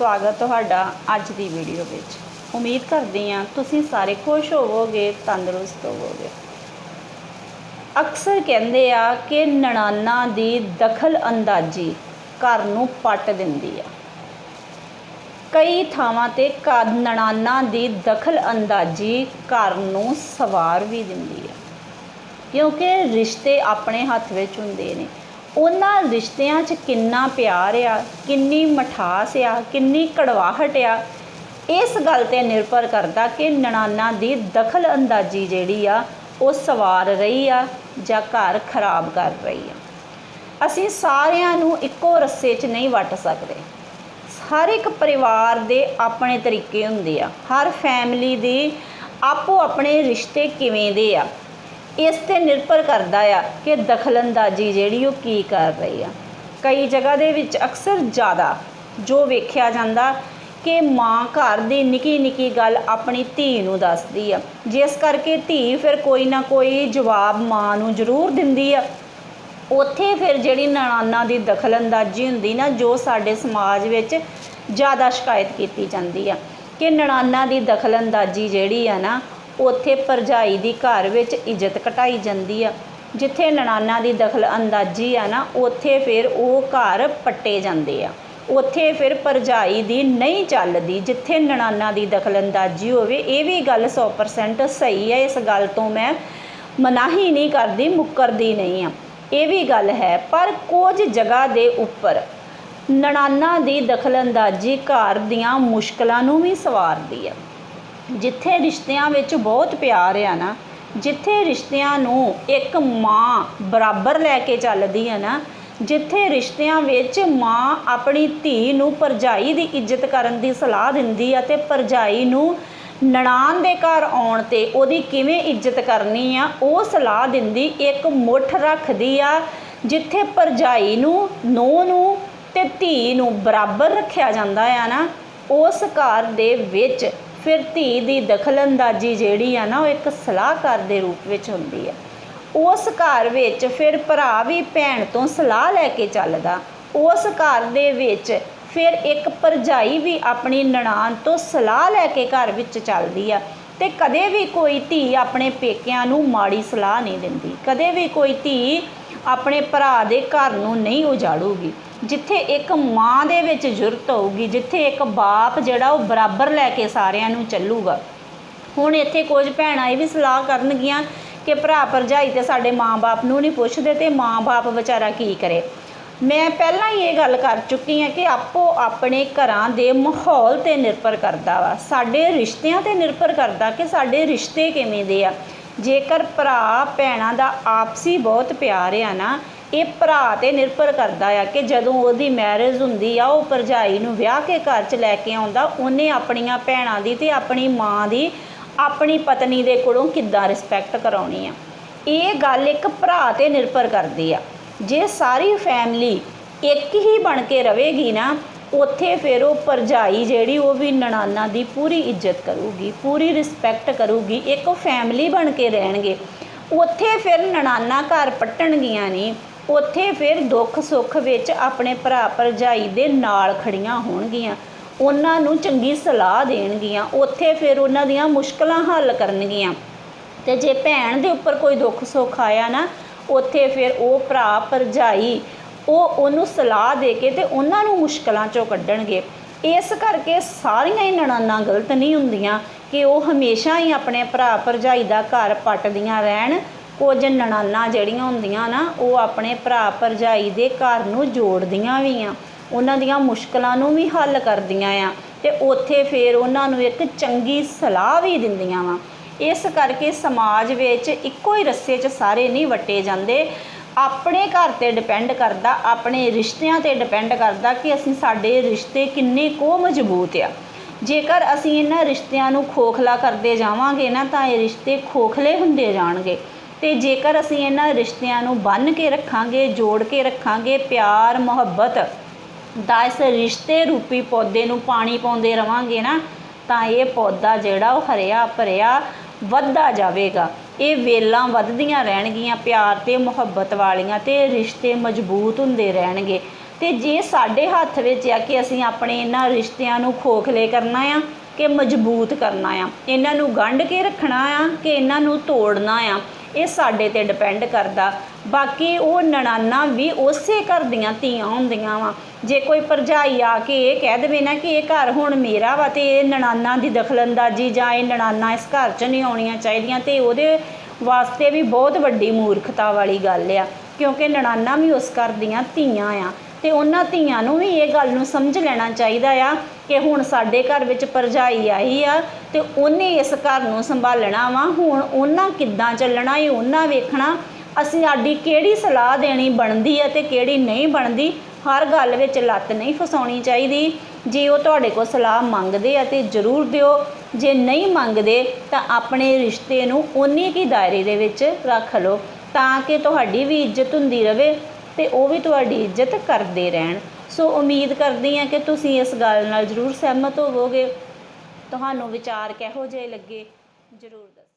ਸਵਾਗਤ ਤੁਹਾਡਾ ਅੱਜ ਦੀ ਵੀਡੀਓ ਵਿੱਚ। ਉਮੀਦ ਕਰਦੀ ਹਾਂ ਤੁਸੀਂ ਸਾਰੇ ਖੁਸ਼ ਹੋਵੋਗੇ, ਤੰਦਰੁਸਤ ਹੋਵੋਗੇ। ਅਕਸਰ ਕਹਿੰਦੇ ਆ ਕਿ ਨਣਾਨਾ ਦੀ ਦਖਲ ਅੰਦਾਜ਼ੀ ਘਰ ਨੂੰ ਪੱਟ ਦਿੰਦੀ ਆ। ਕਈ ਥਾਵਾਂ ਤੇ ਘਰ ਨਣਾਨਾ ਦੀ ਦਖਲ ਅੰਦਾਜ਼ੀ ਘਰ ਨੂੰ ਸਵਾਰ ਵੀ ਦਿੰਦੀ ਆ। ਕਿਉਂਕਿ ਰਿਸ਼ਤੇ ਆਪਣੇ ਹੱਥ ਵਿੱਚ ਹੁੰਦੇ ਨੇ। ਉਹਨਾਂ ਰਿਸ਼ਤਿਆਂ 'ਚ ਕਿੰਨਾ ਪਿਆਰ ਆ, ਕਿੰਨੀ ਮਠਾਸ ਆ, ਕਿੰਨੀ ਕੜਵਾਹਟ ਆ। ਇਸ ਗੱਲ ਤੇ ਨਿਰਭਰ ਕਰਦਾ ਕਿ ਨਣਾਨਾ ਦੀ ਦਖਲ ਅੰਦਾਜ਼ੀ ਜਿਹੜੀ ਆ, ਉਹ ਸਵਾਰ ਰਹੀ ਆ ਜਾਂ ਘਰ ਖਰਾਬ ਕਰ ਰਹੀ ਆ। ਅਸੀਂ ਸਾਰਿਆਂ ਨੂੰ ਇੱਕੋ ਰੱਸੇ 'ਚ ਨਹੀਂ ਵੱਟ ਸਕਦੇ। ਹਰ ਇੱਕ ਪਰਿਵਾਰ ਦੇ ਆਪਣੇ ਤਰੀਕੇ ਹੁੰਦੇ ਆ। ਹਰ ਫੈਮਿਲੀ ਦੀ ਆਪੋ ਆਪਣੇ ਰਿਸ਼ਤੇ ਕਿਵੇਂ ਦੇ ਆ। ਇਸ ਤੇ ਨਿਰਭਰ ਕਰਦਾ ਆ ਕਿ ਦਖਲਅੰਦਾਜ਼ੀ ਜਿਹੜੀ ਉਹ ਕੀ ਕਰ ਰਹੀ ਆ। ਕਈ ਜਗ੍ਹਾ ਦੇ ਵਿੱਚ ਅਕਸਰ ਜ਼ਿਆਦਾ ਜੋ ਵੇਖਿਆ ਜਾਂਦਾ ਕਿ ਮਾਂ ਘਰ ਦੀ ਨਿੱਕੀ ਨਿੱਕੀ ਗੱਲ ਆਪਣੀ ਧੀ ਨੂੰ ਦੱਸਦੀ ਆ। ਜਿਸ ਕਰਕੇ ਧੀ ਫਿਰ ਕੋਈ ਨਾ ਕੋਈ ਜਵਾਬ ਮਾਂ ਨੂੰ ਜ਼ਰੂਰ ਦਿੰਦੀ ਆ। ਉੱਥੇ ਫਿਰ ਜਿਹੜੀ ਨਣਾਨਾ ਦੀ ਦਖਲਅੰਦਾਜ਼ੀ ਹੁੰਦੀ ਨਾ, ਜੋ ਸਾਡੇ ਸਮਾਜ ਵਿੱਚ ਜ਼ਿਆਦਾ ਸ਼ਿਕਾਇਤ ਕੀਤੀ ਜਾਂਦੀ ਆ ਕਿ ਨਣਾਨਾ ਦੀ ਦਖਲਅੰਦਾਜ਼ੀ ਜਿਹੜੀ ਆ ਨਾ ਉੱਥੇ ਭਰਜਾਈ ਦੀ ਘਰ ਵਿੱਚ ਇੱਜ਼ਤ ਘਟਾਈ ਜਾਂਦੀ ਆ। ਜਿੱਥੇ ਨਣਾਨਾ ਦੀ ਦਖਲਅੰਦਾਜ਼ੀ ਆ ਨਾ, ਉੱਥੇ ਫਿਰ ਉਹ ਘਰ ਪੱਟੇ ਜਾਂਦੇ ਆ। ਉੱਥੇ ਫਿਰ ਭਰਜਾਈ ਦੀ ਨਹੀਂ ਚੱਲਦੀ, ਜਿੱਥੇ ਨਣਾਨਾ ਦੀ ਦਖਲਅੰਦਾਜ਼ੀ ਹੋਵੇ। ਇਹ ਵੀ ਗੱਲ 100% ਸਹੀ ਹੈ ਇਸ ਗੱਲ ਤੋਂ ਮੈਂ ਮਨਾਹੀ ਨਹੀਂ ਕਰਦੀ, ਮੁੱਕਰਦੀ ਨਹੀਂ ਆ। ਇਹ ਵੀ ਗੱਲ ਹੈ, ਪਰ ਕੁਝ ਜਗ੍ਹਾ ਦੇ ਉੱਪਰ ਨਣਾਨਾ ਦੀ ਦਖਲਅੰਦਾਜ਼ੀ ਘਰ ਦੀਆਂ ਮੁਸ਼ਕਲਾਂ ਨੂੰ ਵੀ ਸਵਾਰਦੀ ਆ। ਜਿੱਥੇ ਰਿਸ਼ਤਿਆਂ ਵਿੱਚ ਬਹੁਤ ਪਿਆਰ ਆ ਨਾ, ਜਿੱਥੇ ਰਿਸ਼ਤਿਆਂ ਨੂੰ ਇੱਕ ਮਾਂ ਬਰਾਬਰ ਲੈ ਕੇ ਚੱਲਦੀ ਆ ਨਾ, ਜਿੱਥੇ ਰਿਸ਼ਤਿਆਂ ਵਿੱਚ ਮਾਂ ਆਪਣੀ ਧੀ ਨੂੰ ਪਰਜਾਈ ਦੀ ਇੱਜ਼ਤ ਕਰਨ ਦੀ ਸਲਾਹ ਦਿੰਦੀ ਆ ਤੇ ਪਰਜਾਈ ਨੂੰ ਨਣਾਨ ਦੇ ਘਰ ਆਉਣ ਤੇ ਉਹਦੀ ਕਿਵੇਂ ਇੱਜ਼ਤ ਕਰਨੀ ਆ, ਉਹ ਸਲਾਹ ਦਿੰਦੀ, ਇੱਕ ਮੁੱਠ ਰੱਖਦੀ ਆ, ਜਿੱਥੇ ਪਰਜਾਈ ਨੂੰ ਨੋ ਨੂੰ ਤੇ ਧੀ ਨੂੰ ਬਰਾਬਰ ਰੱਖਿਆ ਜਾਂਦਾ ਆ ਨਾ, ਉਸ ਘਰ ਦੇ ਵਿੱਚ ਫਿਰ ਧੀ ਦੀ ਦਖਲਅੰਦਾਜ਼ੀ ਜਿਹੜੀ ਆ ਨਾ, ਉਹ ਇੱਕ ਸਲਾਹਕਾਰ ਦੇ ਰੂਪ ਵਿੱਚ ਹੁੰਦੀ ਆ। ਉਸ ਘਰ ਵਿੱਚ ਫਿਰ ਭਰਾ ਵੀ ਭੈਣ ਤੋਂ ਸਲਾਹ ਲੈ ਕੇ ਚੱਲਦਾ। ਉਸ ਘਰ ਦੇ ਵਿੱਚ ਫਿਰ ਇੱਕ ਭਰਜਾਈ ਵੀ ਆਪਣੀ ਨਣਾਨ ਤੋਂ ਸਲਾਹ ਲੈ ਕੇ ਘਰ ਵਿੱਚ ਚੱਲਦੀ ਆ ਤੇ ਕਦੇ ਵੀ ਕੋਈ ਧੀ ਆਪਣੇ ਪੇਕਿਆਂ ਨੂੰ ਮਾੜੀ ਸਲਾਹ ਨਹੀਂ ਦਿੰਦੀ। ਕਦੇ ਵੀ ਕੋਈ ਧੀ ਆਪਣੇ ਭਰਾ ਦੇ ਘਰ ਨੂੰ ਨਹੀਂ ਉਜਾੜੂਗੀ। ਜਿੱਥੇ ਇੱਕ ਮਾਂ ਦੇ ਵਿੱਚ ਜੁਰਤ ਹੋਊਗੀ, ਜਿੱਥੇ ਇੱਕ ਬਾਪ ਜਿਹੜਾ ਉਹ ਬਰਾਬਰ ਲੈ ਕੇ ਸਾਰਿਆਂ ਨੂੰ ਚੱਲੂਗਾ। ਹੁਣ ਇੱਥੇ ਕੁਝ ਭੈਣਾਂ ਇਹ ਵੀ ਸਲਾਹ ਕਰਨਗੀਆਂ ਕਿ ਭਰਾ ਭਰਜਾਈ ਤੇ ਸਾਡੇ ਮਾਂ-ਬਾਪ ਨੂੰ ਨਹੀਂ ਪੁੱਛਦੇ ਤੇ ਮਾਂ-ਬਾਪ ਵਿਚਾਰਾ ਕੀ ਕਰੇ। ਮੈਂ ਪਹਿਲਾਂ ਹੀ ਇਹ ਗੱਲ ਕਰ ਚੁੱਕੀ ਹਾਂ ਕਿ ਆਪੋ ਆਪਣੇ ਘਰਾਂ ਦੇ ਮਾਹੌਲ ਤੇ ਨਿਰਭਰ ਕਰਦਾ ਵਾ। ਸਾਡੇ ਰਿਸ਼ਤਿਆਂ ਤੇ ਨਿਰਭਰ ਕਰਦਾ ਕਿ ਸਾਡੇ ਰਿਸ਼ਤੇ ਕਿਵੇਂ ਦੇ ਆ। ਜੇਕਰ ਭਰਾ ਭੈਣਾਂ ਦਾ ਆਪਸੀ ਬਹੁਤ ਪਿਆਰ ਆ ਨਾ, ਇਹ ਭਰਾ ਤੇ ਨਿਰਭਰ ਕਰਦਾ ਆ ਕਿ ਜਦੋਂ ਉਹਦੀ ਮੈਰਿਜ ਹੁੰਦੀ ਆ, ਉਹ ਭਰਜਾਈ ਨੂੰ ਵਿਆਹ ਕੇ ਘਰ 'ਚ ਲੈ ਕੇ ਆਉਂਦਾ, ਉਹਨੇ ਆਪਣੀਆਂ ਭੈਣਾਂ ਦੀ ਤੇ ਆਪਣੀ ਮਾਂ ਦੀ, ਆਪਣੀ ਪਤਨੀ ਦੇ ਕੋਲੋਂ ਕਿੱਦਾਂ ਰਿਸਪੈਕਟ ਕਰਾਉਣੀ ਆ। ਇਹ ਗੱਲ ਇੱਕ ਭਰਾ ਤੇ ਨਿਰਭਰ ਕਰਦੀ ਆ। ਜੇ ਸਾਰੀ ਫੈਮਿਲੀ ਇੱਕ ਹੀ ਬਣ ਕੇ ਰਹੇਗੀ ਨਾ ਉੱਥੇ ਫਿਰ ਉਹ ਭਰਜਾਈ ਜਿਹੜੀ, ਉਹ ਵੀ ਨਣਾਨਾ ਦੀ ਪੂਰੀ ਇੱਜ਼ਤ ਕਰੂਗੀ, ਪੂਰੀ ਰਿਸਪੈਕਟ ਕਰੂਗੀ, ਇੱਕ ਫੈਮਿਲੀ ਬਣ ਕੇ ਰਹਿਣਗੇ। ਉੱਥੇ ਫਿਰ ਨਣਾਨਾ ਘਰ ਪੱਟਣਗੀਆਂ ਨਹੀਂ ਉੱਥੇ ਫਿਰ ਦੁੱਖ ਸੁੱਖ ਵਿੱਚ ਆਪਣੇ ਭਰਾ ਭਰਜਾਈ ਦੇ ਨਾਲ ਖੜੀਆਂ ਹੋਣਗੀਆਂ। ਉਹਨਾਂ ਨੂੰ ਚੰਗੀ ਸਲਾਹ ਦੇਣਗੀਆਂ। ਉੱਥੇ ਫਿਰ ਉਹਨਾਂ ਦੀਆਂ ਮੁਸ਼ਕਲਾਂ ਹੱਲ ਕਰਨਗੀਆਂ। ਤੇ ਜੇ ਭੈਣ ਦੇ ਉੱਪਰ ਕੋਈ ਦੁੱਖ ਸੁੱਖ ਆਇਆ ਨਾ, ਉੱਥੇ ਫਿਰ ਉਹ ਭਰਾ ਭਰਜਾਈ ਉਹ ਉਹਨੂੰ ਸਲਾਹ ਦੇ ਕੇ ਤੇ ਉਹਨਾਂ ਨੂੰ ਮੁਸ਼ਕਲਾਂ ਚੋਂ ਕੱਢਣਗੇ। ਇਸ ਕਰਕੇ ਸਾਰੀਆਂ ਹੀ ਨਣਾਨਾਂ ਗਲਤ ਨਹੀਂ ਹੁੰਦੀਆਂ ਕਿ ਉਹ ਹਮੇਸ਼ਾ ਹੀ ਆਪਣੇ ਭਰਾ ਭਰਜਾਈ ਦਾ ਘਰ ਪੱਟਦੀਆਂ ਰਹਿਣ। ਕੁਝ ਨਣਾਨਾਂ ਜਿਹੜੀਆਂ ਹੁੰਦੀਆਂ ਨਾ, ਉਹ ਆਪਣੇ ਭਰਾ ਭਰਜਾਈ ਦੇ ਘਰ ਨੂੰ ਜੋੜਦੀਆਂ ਵੀ ਆ। ਉਹਨਾਂ ਦੀਆਂ ਮੁਸ਼ਕਲਾਂ ਨੂੰ ਵੀ ਹੱਲ ਕਰਦੀਆਂ ਆ ਤੇ ਉੱਥੇ ਫਿਰ ਉਹਨਾਂ ਨੂੰ ਇੱਕ ਚੰਗੀ ਸਲਾਹ ਵੀ ਦਿੰਦੀਆਂ ਵਾ। ਇਸ ਕਰਕੇ ਸਮਾਜ ਵਿੱਚ ਇੱਕੋ ਹੀ ਰੱਸੇ 'ਚ ਸਾਰੇ ਨਹੀਂ ਵਟੇ ਜਾਂਦੇ। ਆਪਣੇ ਘਰ ਤੇ ਡਿਪੈਂਡ ਕਰਦਾ, ਆਪਣੇ ਰਿਸ਼ਤਿਆਂ ਤੇ ਡਿਪੈਂਡ ਕਰਦਾ ਕਿ ਅਸੀਂ ਸਾਡੇ ਰਿਸ਼ਤੇ ਕਿੰਨੇ ਕੋ ਮਜ਼ਬੂਤ ਆ। ਜੇਕਰ ਅਸੀਂ ਇਹਨਾਂ ਰਿਸ਼ਤਿਆਂ ਨੂੰ ਖੋਖਲਾ ਕਰਦੇ ਜਾਵਾਂਗੇ ਨਾ, ਤਾਂ ਇਹ ਰਿਸ਼ਤੇ ਖੋਖਲੇ ਹੁੰਦੇ ਜਾਣਗੇ। ਤੇ ਜੇਕਰ ਅਸੀਂ ਇਹਨਾਂ ਰਿਸ਼ਤਿਆਂ ਨੂੰ ਬੰਨ ਕੇ ਰੱਖਾਂਗੇ, ਜੋੜ ਕੇ ਰੱਖਾਂਗੇ, ਪਿਆਰ, ਮੁਹੱਬਤ ਦਾ ਇਸ ਰਿਸ਼ਤੇ ਰੂਪੀ ਪੌਦੇ ਨੂੰ ਪਾਣੀ ਪਾਉਂਦੇ ਰਵਾਂਗੇ ਨਾ, ਤਾਂ ਇਹ ਪੌਦਾ ਜਿਹੜਾ ਉਹ ਹਰਿਆ ਭਰਿਆ ਵੱਧਦਾ ਜਾਵੇਗਾ। ਇਹ ਵੇਲਾਂ ਵੱਧਦੀਆਂ ਰਹਿਣਗੀਆਂ, ਪਿਆਰ ਤੇ ਮੁਹੱਬਤ ਵਾਲੀਆਂ ਤੇ ਰਿਸ਼ਤੇ ਮਜ਼ਬੂਤ ਹੁੰਦੇ ਰਹਿਣਗੇ। ਤੇ ਜੇ ਸਾਡੇ ਹੱਥ ਵਿੱਚ ਆ ਕਿ ਅਸੀਂ ਆਪਣੇ ਇਹਨਾਂ ਰਿਸ਼ਤਿਆਂ ਨੂੰ ਖੋਖਲੇ ਕਰਨਾ ਆ ਕਿ ਮਜ਼ਬੂਤ ਕਰਨਾ ਆ, ਇਹਨਾਂ ਨੂੰ ਗੰਢ ਕੇ ਰੱਖਣਾ ਆ ਕਿ ਇਹਨਾਂ ਨੂੰ ਤੋੜਨਾ ਆ ਇਹ ਸਾਡੇ ਤੇ ਡਿਪੈਂਡ ਕਰਦਾ। ਬਾਕੀ ਉਹ ਨਣਾਨਾ ਵੀ ਉਸੇ ਘਰ ਦੀਆਂ ਧੀਆਂ ਹੁੰਦੀਆਂ ਵਾ। ਜੇ ਕੋਈ ਭਰਜਾਈ ਆ ਕੇ ਇਹ ਕਹਿ ਦੇਵੇ ਨਾ ਕਿ ਇਹ ਘਰ ਹੁਣ ਮੇਰਾ ਵਾ ਤੇ ਇਹ ਨਣਾਨਾ ਦੀ ਦਖਲਅੰਦਾਜ਼ੀ ਜਾਂ ਇਹ ਨਣਾਨਾ ਇਸ ਘਰ 'ਚ ਨਹੀਂ ਆਉਣੀਆਂ ਚਾਹੀਦੀਆਂ ਤੇ ਉਹਦੇ ਵਾਸਤੇ ਵੀ ਬਹੁਤ ਵੱਡੀ ਮੂਰਖਤਾ ਵਾਲੀ ਗੱਲ ਆ। ਕਿਉਂਕਿ ਨਣਾਨਾ ਵੀ ਉਸ ਘਰ ਦੀਆਂ ਧੀਆਂ ਆ। ਤੇ ਉਹਨਾਂ ਧੀਆਂ ਨੂੰ ਵੀ ਇਹ ਗੱਲ ਨੂੰ ਸਮਝ ਲੈਣਾ ਚਾਹੀਦਾ ਆ ਕਿ ਹੁਣ ਸਾਡੇ ਘਰ ਵਿੱਚ ਪਰਜਾਈ ਆਈ ਆ ਤੇ ਉਹਨੇ ਇਸ ਘਰ ਨੂੰ ਸੰਭਾਲਣਾ ਵਾ। ਹੁਣ ਉਹਨਾਂ ਕਿੱਦਾਂ ਚੱਲਣਾ ਇਹ ਉਹਨਾਂ ਵੇਖਣਾ। ਅਸੀਂ ਸਾਡੀ ਕਿਹੜੀ ਸਲਾਹ ਦੇਣੀ ਬਣਦੀ ਹੈ ਤੇ ਕਿਹੜੀ ਨਹੀਂ ਬਣਦੀ, ਹਰ ਗੱਲ ਵਿੱਚ ਲੱਤ ਨਹੀਂ ਫਸਾਉਣੀ ਚਾਹੀਦੀ। ਜੇ ਉਹ ਤੁਹਾਡੇ ਕੋਲ ਸਲਾਹ ਮੰਗਦੇ ਆ ਤੇ ਜ਼ਰੂਰ ਦਿਓ। ਜੇ ਨਹੀਂ ਮੰਗਦੇ ਤਾਂ ਆਪਣੇ ਰਿਸ਼ਤੇ ਨੂੰ ਉਨੀ ਕੀ ਦਾਇਰੇ ਦੇ ਵਿੱਚ ਰੱਖ ਲਓ ਤਾਂ ਕਿ ਤੁਹਾਡੀ ਵੀ ਇੱਜ਼ਤ ਹੁੰਦੀ ਰਵੇ। ਤੇ ਉਹ ਵੀ ਤੁਹਾਡੀ ਇੱਜ਼ਤ ਕਰਦੇ ਰਹਿਣ। ਸੋ ਉਮੀਦ ਕਰਦੀ ਹਾਂ ਕਿ ਤੁਸੀਂ ਇਸ ਗੱਲ ਨਾਲ ਜ਼ਰੂਰ ਸਹਿਮਤ ਹੋਵੋਗੇ। ਤੁਹਾਨੂੰ ਵਿਚਾਰ ਕਿਹੋ ਜਿਹੇ ਲੱਗੇ, ਜ਼ਰੂਰ ਦੱਸੋ।